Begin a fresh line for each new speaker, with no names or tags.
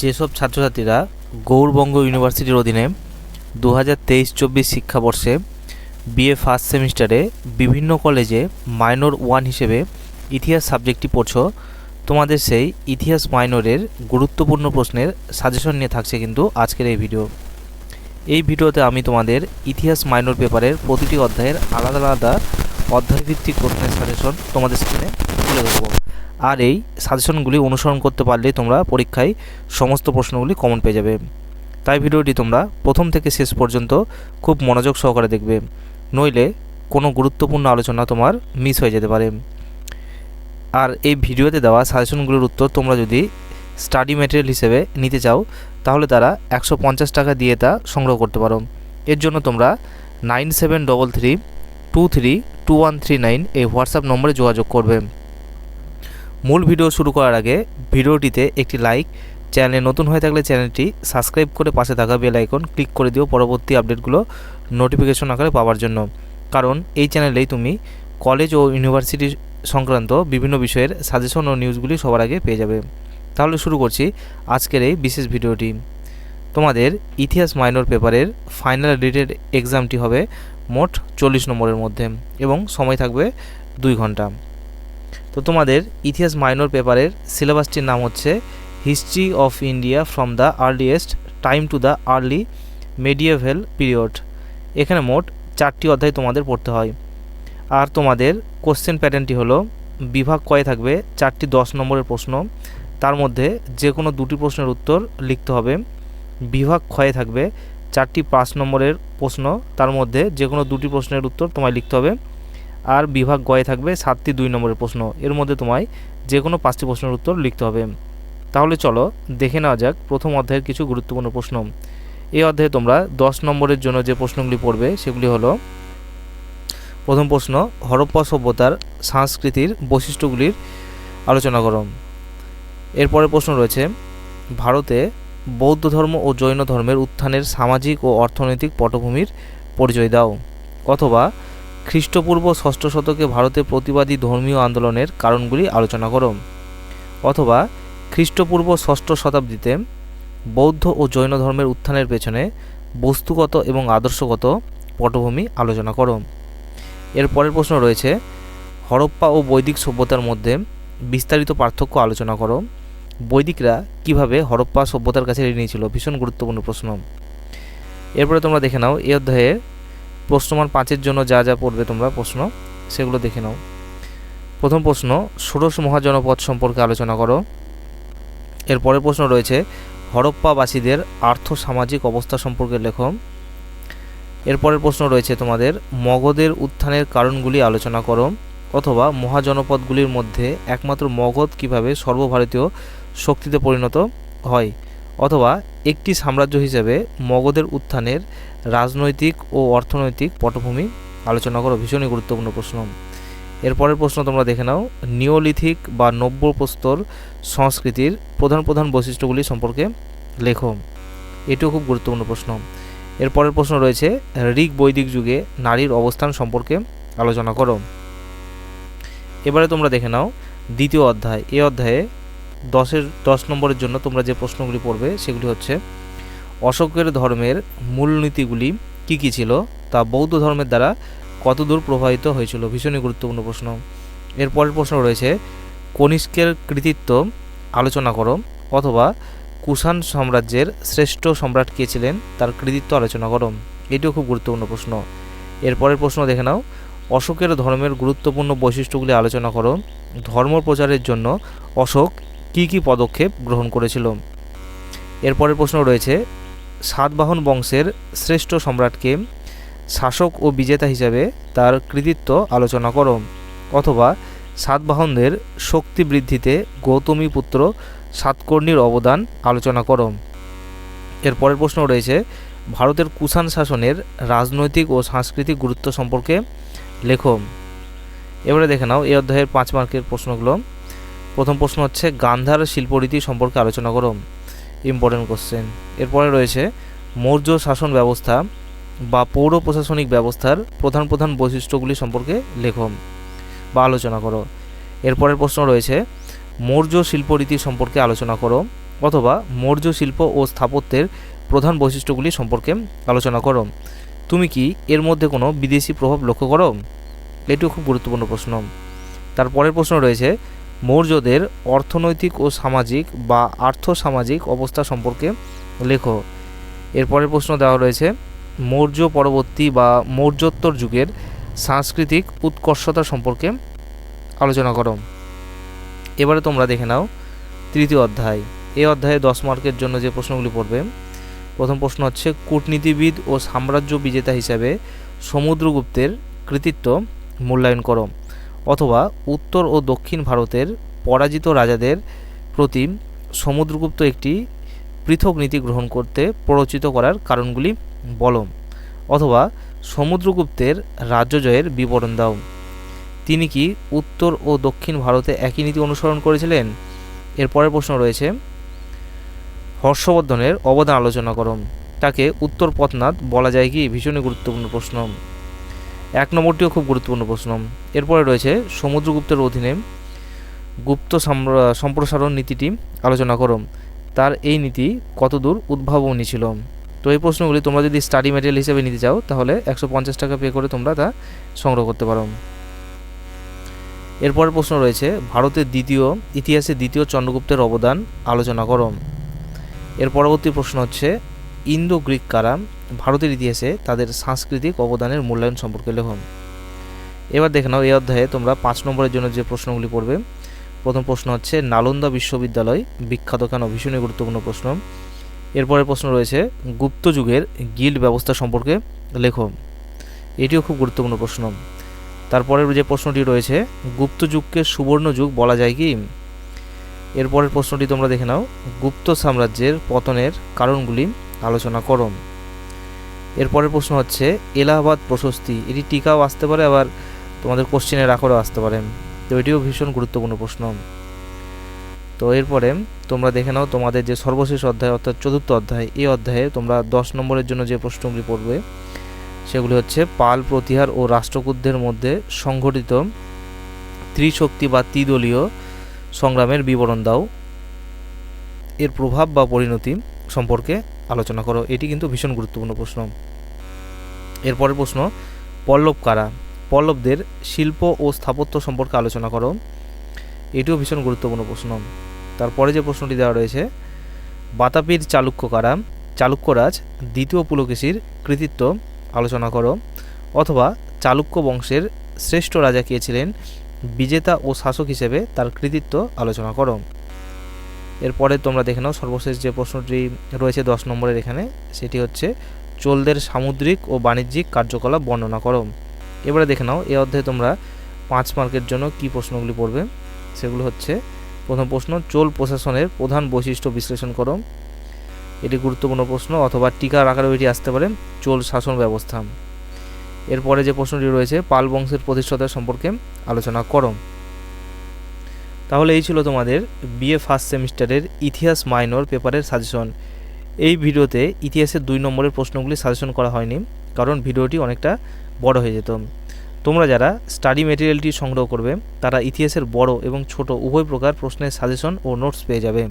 যেসব ছাত্রছাত্রীরা গৌরবঙ্গ ইউনিভার্সিটির অধীনে দু হাজার তেইশ চব্বিশ শিক্ষাবর্ষে বিএ ফার্স্ট সেমিস্টারে বিভিন্ন কলেজে মাইনর ওয়ান হিসেবে ইতিহাস সাবজেক্টটি পড়ছো, তোমাদের সেই ইতিহাস মাইনরের গুরুত্বপূর্ণ প্রশ্নের সাজেশন নিয়ে থাকছে কিন্তু আজকের এই ভিডিও এই ভিডিওতে আমি তোমাদের ইতিহাস মাইনর পেপারের প্রতিটি অধ্যায়ের আলাদা আলাদা অধ্যায়ভিত্তিক প্রশ্নের সাজেশন তোমাদের সামনে তুলে ধরবো। আর এই সাজেশনগুলি অনুসরণ করতে পারলে তোমরা পরীক্ষায় সমস্ত প্রশ্নগুলি কমন পেয়ে যাবে। তাই ভিডিওটি তোমরা প্রথম থেকে শেষ পর্যন্ত খুব মনোযোগ সহকারে দেখবে, নইলে কোনো গুরুত্বপূর্ণ আলোচনা তোমার মিস হয়ে যেতে পারে। আর এই ভিডিওতে দেওয়া সাজেশনগুলোর উত্তর তোমরা যদি স্টাডি ম্যাটেরিয়াল হিসেবে নিতে চাও, তাহলে তারা একশো পঞ্চাশ টাকা দিয়ে তা সংগ্রহ করতে পারো। এর জন্য তোমরা nine seven double three two three two one three nine এই হোয়াটসঅ্যাপ নম্বরে যোগাযোগ করবে। মূল ভিডিও শুরু করার আগে ভিডিওটিতে একটি লাইক, চ্যানেলে নতুন হয়ে থাকলে চ্যানেলটি সাবস্ক্রাইব করে পাশে থাকা বেল আইকন ক্লিক করে দিও পরবর্তী আপডেটগুলো নোটিফিকেশন আকারে পাওয়ার জন্য। কারণ এই চ্যানেলেই তুমি কলেজ ও ইউনিভার্সিটি সংক্রান্ত বিভিন্ন বিষয়ের সাজেশন ও নিউজগুলি সবার আগে পেয়ে যাবে। তাহলে শুরু করছি আজকের এই বিশেষ ভিডিওটি। তোমাদের ইতিহাস মাইনর পেপারের ফাইনাল রিটেড এক্সামটি হবে মোট চল্লিশ নম্বরের মধ্যে এবং সময় থাকবে দুই ঘণ্টা। তো তোমাদের ইতিহাস মাইনর পেপারের সিলেবাসটির নাম হচ্ছে history of India from the earliest time to the early medieval period. এখানে মোট চারটি অধ্যায় তোমাদের পড়তে হয়। আর তোমাদের কোশ্চেন প্যাটার্নটি হলো, বিভাগ কয়ে থাকবে চারটি দশ নম্বরের প্রশ্ন। তার মধ্যে যে কোনো দুটি প্রশ্নের উত্তর লিখতে হবে। বিভাগ ক্ষয়ে থাকবে চারটি পাঁচ নম্বরের প্রশ্ন। তার মধ্যে যে কোনো দুটি প্রশ্নের উত্তর তোমায় লিখতে হবে। আর বিভাগ গয়ে থাকবে সাতটি দুই নম্বরের প্রশ্ন। এর মধ্যে তোমায় যে কোনো পাঁচটি প্রশ্নের উত্তর লিখতে হবে। তাহলে চলো দেখে নেওয়া যাক প্রথম অধ্যায়ের কিছু গুরুত্বপূর্ণ প্রশ্ন। এই অধ্যায়ে তোমরা দশ নম্বরের জন্য যে প্রশ্নগুলি পড়বে সেগুলি হলো, প্রথম প্রশ্ন, হরপ্পা সভ্যতার সংস্কৃতির বৈশিষ্ট্যগুলির আলোচনা করো। এরপরের প্রশ্ন রয়েছে, ভারতে বৌদ্ধ ধর্ম ও জৈন ধর্মের উত্থানের সামাজিক ও অর্থনৈতিক পটভূমির পরিচয় দাও। অথবা খ্রিস্টপূর্ব ষষ্ঠ শতকে ভারতে প্রতিবাদী ধর্মীয় আন্দোলনের কারণগুলি আলোচনা করো। অথবা খ্রিস্টপূর্ব ষষ্ঠ শতাব্দীতে বৌদ্ধ ও জৈন ধর্মের উত্থানের পেছনে বস্তুগত এবং আদর্শগত পটভূমি আলোচনা করো। এর পরের প্রশ্ন রয়েছে, হরপ্পা ও বৈদিক সভ্যতার মধ্যে বিস্তারিত পার্থক্য আলোচনা করো। বৈদিকরা কীভাবে হরপ্পা সভ্যতার কাছে ঋণী ছিল ভীষণ গুরুত্বপূর্ণ প্রশ্ন। এরপরে তোমরা দেখে নাও, এই অধ্যায়ে প্রশ্নমান পাঁচের জন্য যা যা পড়বে তোমরা প্রশ্ন, সেগুলো দেখে নাও। প্রথম প্রশ্ন, ষোড়শ মহাজনপদ সম্পর্কে আলোচনা করো। এরপরের প্রশ্ন রয়েছে, হরপ্পাবাসীদের আর্থ সামাজিক অবস্থা সম্পর্কে লেখো। এরপরের প্রশ্ন রয়েছে তোমাদের, মগধের উত্থানের কারণগুলি আলোচনা করো, অথবা মহাজনপদগুলির মধ্যে একমাত্র মগধ কীভাবে সর্বভারতীয় শক্তিতে পরিণত হয়? অথবা একটি সাম্রাজ্য হিসেবে মগধের উত্থানের রাজনৈতিক ও অর্থনৈতিক পটভূমি আলোচনা করো, ভীষণই গুরুত্বপূর্ণ প্রশ্ন। এরপরের প্রশ্ন তোমরা দেখে নাও। নিওলিথিক বা নব্য প্রস্তর সংস্কৃতির প্রধান প্রধান বৈশিষ্ট্যগুলি সম্পর্কে লেখো। এটিও খুব গুরুত্বপূর্ণ প্রশ্ন। এরপরের প্রশ্ন রয়েছে, ঋগ বৈদিক যুগে নারীর অবস্থান সম্পর্কে আলোচনা করো। এবারে তোমরা দেখে নাও, দ্বিতীয় অধ্যায়। এই অধ্যায়ে দশের, দশ নম্বরের জন্য তোমরা যে প্রশ্নগুলি পড়বে, সেগুলি হচ্ছে, অশোকের ধর্মের মূলনীতিগুলি কী কী ছিল? তা বৌদ্ধ ধর্মের দ্বারা কতদূর প্রভাবিত হয়েছিল? ভীষণই গুরুত্বপূর্ণ প্রশ্ন। এরপরের প্রশ্ন রয়েছে, কনিষ্কের কৃতিত্ব আলোচনা করো, অথবা কুষাণ সাম্রাজ্যের শ্রেষ্ঠ সম্রাট কে ছিলেন? তার কৃতিত্ব আলোচনা করো। এটিও খুব গুরুত্বপূর্ণ প্রশ্ন। এরপরের প্রশ্ন দেখে নাও, অশোকের ধর্মের গুরুত্বপূর্ণ বৈশিষ্ট্যগুলি আলোচনা করো ধর্ম প্রচারের জন্য অশোক কী কী পদক্ষেপ গ্রহণ করেছিল? এরপরের প্রশ্ন রয়েছে, সাতবাহন বংশের শ্রেষ্ঠ সম্রাটকে শাসক ও বিজেতা হিসাবে তার কৃতিত্ব আলোচনা করো, অথবা সাতবাহনদের শক্তি বৃদ্ধিতে গৌতমী পুত্র সাতকর্ণীর অবদান আলোচনা করো। এর পরের প্রশ্ন রয়েছে, ভারতের কুষাণ শাসনের রাজনৈতিক ও সাংস্কৃতিক গুরুত্ব সম্পর্কে লেখো। এবারে দেখে নাও, এই অধ্যায়ের পাঁচ মার্কের প্রশ্নগুলো। প্রথম প্রশ্ন হচ্ছে, গান্ধার শিল্পরীতি সম্পর্কে আলোচনা করো। ইম্পর্টেন্ট কোশ্চেন এরপরে রয়েছে, মৌর্য শাসন ব্যবস্থা বা পৌর প্রশাসনিক ব্যবস্থার প্রধান প্রধান বৈশিষ্ট্যগুলি সম্পর্কে লেখো বা আলোচনা করো। এরপরের প্রশ্ন রয়েছে, মৌর্য শিল্পরীতি সম্পর্কে আলোচনা করো অথবা মৌর্য শিল্প ও স্থাপত্যের প্রধান বৈশিষ্ট্যগুলি সম্পর্কে আলোচনা করো। তুমি কি এর মধ্যে কোনো বিদেশি প্রভাব লক্ষ্য করো? এটিও খুব গুরুত্বপূর্ণ প্রশ্ন। তারপরের প্রশ্ন রয়েছে মৌর্যদের অর্থনৈতিক ও সামাজিক বা আর্থসামাজিক অবস্থা সম্পর্কে লেখো। এরপরের প্রশ্ন দেওয়া রয়েছে, মৌর্য পরবর্তী বা মৌর্যোত্তর যুগের সাংস্কৃতিক উৎকর্ষতা সম্পর্কে আলোচনা করো। এবারে তোমরা দেখে নাও তৃতীয় অধ্যায়। এই অধ্যায়ে দশ মার্কের জন্য যে প্রশ্নগুলি পড়বে, প্রথম প্রশ্ন হচ্ছে, কূটনীতিবিদ ও সাম্রাজ্য বিজেতা হিসাবে সমুদ্রগুপ্তের কৃতিত্ব মূল্যায়ন করো। অথবা উত্তর ও দক্ষিণ ভারতের পরাজিত রাজাদের প্রতি সমুদ্রগুপ্ত একটি পৃথক নীতি গ্রহণ করতে প্ররোচিত করার কারণগুলি বলো অথবা সমুদ্রগুপ্তের রাজ্য জয়ের বিবরণ দাও। তিনি কি উত্তর ও দক্ষিণ ভারতে একই নীতি অনুসরণ করেছিলেন? এর পরের প্রশ্ন রয়েছে, হর্ষবর্ধনের অবদান আলোচনা করম তাকে উত্তর পথনাথ বলা যায় কি? ভীষণই গুরুত্বপূর্ণ প্রশ্ন। এক নম্বরটিও খুব গুরুত্বপূর্ণ প্রশ্ন। এরপরে রয়েছে সমুদ্রগুপ্তের অধীনে গুপ্ত সম্প্রসারণ নীতিটি আলোচনা করো। তার এই নীতি কতদূর উদ্ভাবনী ছিল? তো এই প্রশ্নগুলি তোমরা যদি স্টাডি ম্যাটেরিয়াল হিসেবে নিতে চাও, তাহলে একশো পঞ্চাশ টাকা পে করে তোমরা তা সংগ্রহ করতে পারো। এরপরের প্রশ্ন রয়েছে, ভারতের দ্বিতীয়, ইতিহাসে দ্বিতীয় চন্দ্রগুপ্তের অবদান আলোচনা করো। এর পরবর্তী প্রশ্ন হচ্ছে ইন্দো গ্রিক কারা ভারতের ইতিহাসে তাদের সাংস্কৃতিক অবদানের মূল্যায়ন সম্পর্কে লেখন এবার দেখে নাও, এই অধ্যায়ে তোমরা পাঁচ নম্বরের জন্য যে প্রশ্নগুলি পড়বে। প্রথম প্রশ্ন হচ্ছে, নালন্দা বিশ্ববিদ্যালয় বিখ্যাত কেন? ভীষণই গুরুত্বপূর্ণ প্রশ্ন। এরপরের প্রশ্ন রয়েছে, গুপ্ত যুগের গিল্ড ব্যবস্থা সম্পর্কে লেখো। এটিও খুব গুরুত্বপূর্ণ প্রশ্ন। তারপরের যে প্রশ্নটি রয়েছে, গুপ্ত যুগকে সুবর্ণ যুগ বলা যায় কি? এরপরের প্রশ্নটি তোমরা দেখে নাও, গুপ্ত সাম্রাজ্যের পতনের কারণগুলি আলোচনা করো। এরপরের প্রশ্ন হচ্ছে, এলাহাবাদ প্রশস্তি, এটি টিকাও আসতে পারে, আবার তোমাদের কোশ্চেনের আকারেও আসতে পারে। তো এটিও ভীষণ গুরুত্বপূর্ণ প্রশ্ন। তো এরপরে তোমরা দেখে নাও তোমাদের যে সর্বশেষ অধ্যায়, অর্থাৎ চতুর্থ অধ্যায়, এই অধ্যায়ে তোমরা দশ নম্বরের জন্য যে প্রশ্নগুলি পড়বে, সেগুলি হচ্ছে পাল প্রতিহার ও রাষ্ট্রকূটদের মধ্যে সংঘটিত ত্রিশক্তি বা ত্রিদলীয় সংগ্রামের বিবরণ দাও। এর প্রভাব বা পরিণতি সম্পর্কে আলোচনা করো, এটি কিন্তু ভীষণ গুরুত্বপূর্ণ প্রশ্ন। এরপরের প্রশ্ন, পল্লব কারা? পল্লবদের শিল্প ও স্থাপত্য সম্পর্কে আলোচনা করো, এটিও ভীষণ গুরুত্বপূর্ণ প্রশ্ন। তারপরে যে প্রশ্নটি দেওয়া রয়েছে, বাতাপির চালুক্য কারা? চালুক্যরাজ দ্বিতীয় পুলকেশীর কৃতিত্ব আলোচনা করো, অথবা চালুক্য বংশের শ্রেষ্ঠ রাজা কে ছিলেন, বিজেতা ও শাসক হিসেবে তার কৃতিত্ব আলোচনা করো। এরপরে তোমরা দেখে নাও সর্বশেষ যে প্রশ্নটি রয়েছে দশ নম্বরের এখানে, সেটি হচ্ছে চোলদের সামুদ্রিক ও বাণিজ্যিক কার্যকলাপ বর্ণনা করো। এবারে দেখে নাও এই অধ্যায়ে তোমরা পাঁচ মার্কের জন্য কি প্রশ্নগুলি পড়বে? সেগুলো হচ্ছে, প্রথম প্রশ্ন, চোল প্রশাসনের প্রধান বৈশিষ্ট্য বিশ্লেষণ করো। এটি গুরুত্বপূর্ণ প্রশ্ন অথবা টিকার আকারেও এটি আসতে পারে, চোল শাসন ব্যবস্থা। এরপরে যে প্রশ্নটি রয়েছে, পাল বংশের প্রতিষ্ঠাতা সম্পর্কে আলোচনা করো। তাহলে এই ছিল তোমাদের বিএ ফার্স্ট সেমিস্টারের ইতিহাস মাইনর পেপারের সাজেশন এই ভিডিওতে ইতিহাসের দুই নম্বরের প্রশ্নগুলি সাজেশন করা হয়নি, কারণ ভিডিওটি অনেকটা বড় হয়ে যেত। তোমরা যারা স্টাডি মেটেরিয়ালটি সংগ্রহ করবে, তারা ইতিহাসের বড় এবং ছোট উভয় প্রকার প্রশ্নের সাজেশন ও নোটস পেয়ে যাবে।